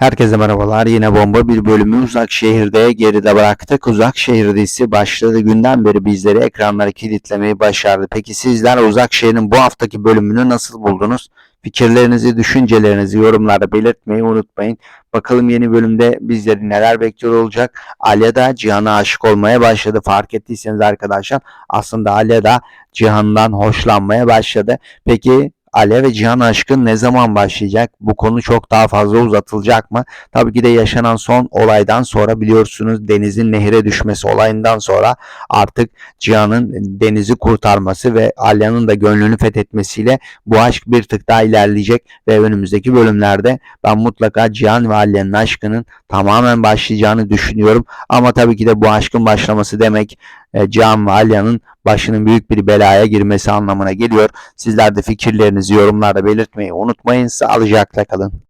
Herkese merhabalar. Yine bomba bir bölümü uzak şehirde geride bıraktık. Uzak şehir dizisi başladığı günden beri bizleri ekranlara kilitlemeyi başardı. Peki sizler uzak şehrin bu haftaki bölümünü nasıl buldunuz? Fikirlerinizi, düşüncelerinizi yorumlarda belirtmeyi unutmayın. Bakalım yeni bölümde bizleri neler bekliyor olacak. Alya da Cihan'a aşık olmaya başladı. Fark ettiyseniz arkadaşlar aslında Alya da Cihan'dan hoşlanmaya başladı. Peki Alya ve Cihan aşkı ne zaman başlayacak? Bu konu çok daha fazla uzatılacak mı? Tabii ki de yaşanan son olaydan sonra biliyorsunuz Deniz'in nehre düşmesi olayından sonra artık Cihan'ın Deniz'i kurtarması ve Alya'nın da gönlünü fethetmesiyle bu aşk bir tık daha ilerleyecek ve önümüzdeki bölümlerde ben mutlaka Cihan ve Alya'nın aşkının tamamen başlayacağını düşünüyorum. Ama tabii ki de bu aşkın başlaması demek e, Cihan ve Alya'nın başının büyük bir belaya girmesi anlamına geliyor. Sizler de fikirlerinizi yorumlarda belirtmeyi unutmayın. Sağlıcakla kalın.